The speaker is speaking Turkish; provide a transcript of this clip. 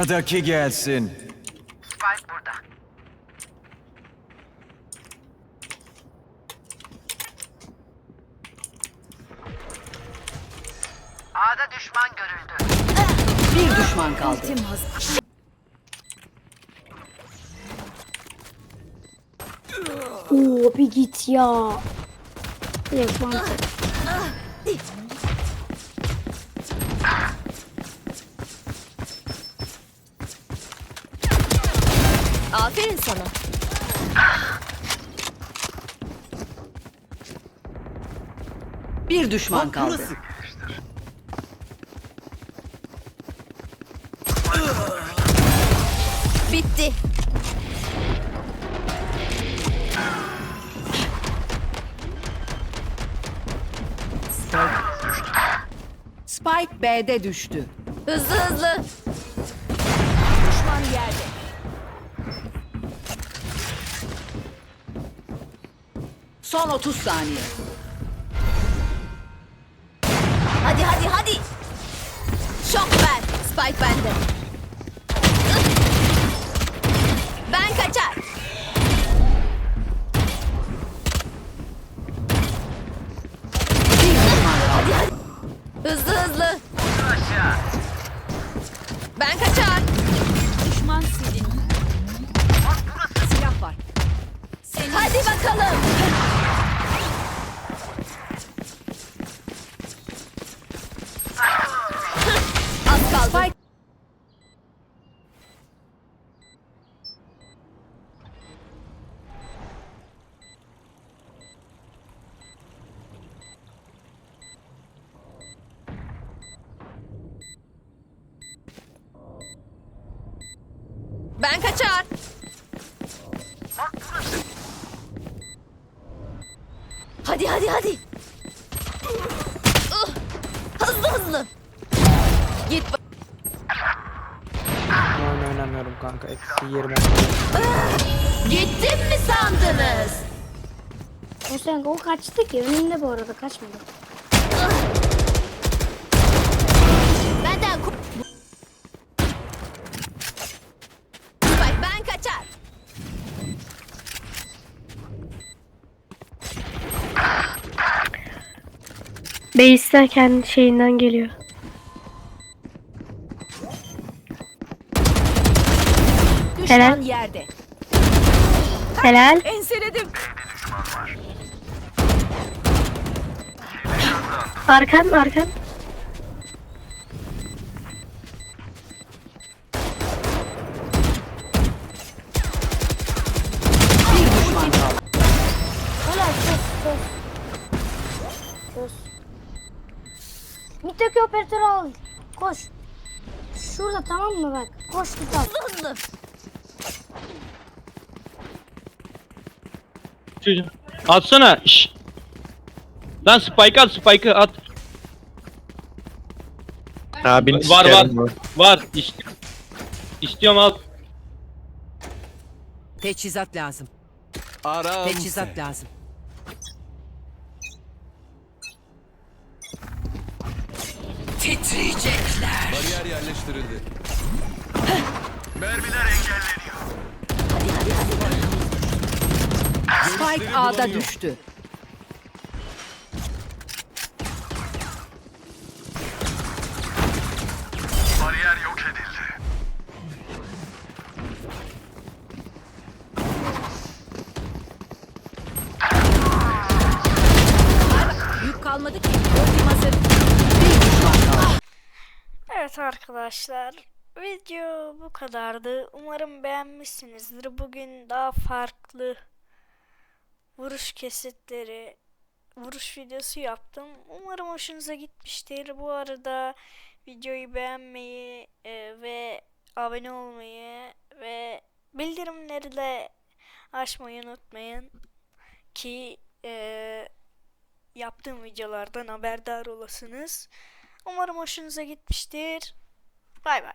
Sıradaki gelsin. Spike burada. A'da düşman görüldü. Bir düşman kaldı. Oo bir git ya. Direkt mantık. Aferin sana. Bir düşman kaldı. Bitti. Spike B'de düştü. Hızlı hızlı. Düşman yerde. Son 30 saniye. Hadi hadi hadi. Şok ver. Spike bende. Ben kaçar. Hızlı hızlı. Ben kaçar. Düşman silin. Silah var. Hadi bakalım. Az kaldı. Spike Ben kaçar. Hadi hadi hadi. Ih, Hızlı hızlı. Git. Oyun oynamıyorum kanka. Eksi 20. Gittim mi sandınız? O sen o kaçtı ki önünde bu arada kaçmadı. Benden ku- Bak ben kaçar. Base'ler kendi şeyinden geliyor. düşman Helal. yerde. Helal. Enseledim. Arkan arkan. Bir düşman kaldı. Helal çöz çöz. Çöz. Mitteki operatörü al. Koş. Şurada tamam mı bak. Koş git al. Hızlı hızlı. Çocuğum. Atsana. Şş. Lan spike at spike'ı at. Abini Var, var. bu. Var. İst İstiyorum al. Teçhizat lazım. Aram Teçhizat lazım. Bariyer yerleştirildi. Spike A'da düştü. Yük kalmadı ki. Ultim hazır. Bir düşman kaldı. Evet arkadaşlar video bu kadardı. Umarım beğenmişsinizdir. Bugün daha farklı vuruş kesitleri, vuruş videosu yaptım. Umarım hoşunuza gitmiştir. Bu arada videoyu beğenmeyi e, ve abone olmayı ve bildirimleri de açmayı unutmayın ki e, yaptığım videolardan haberdar olasınız. Umarım hoşunuza gitmiştir. Bay bay.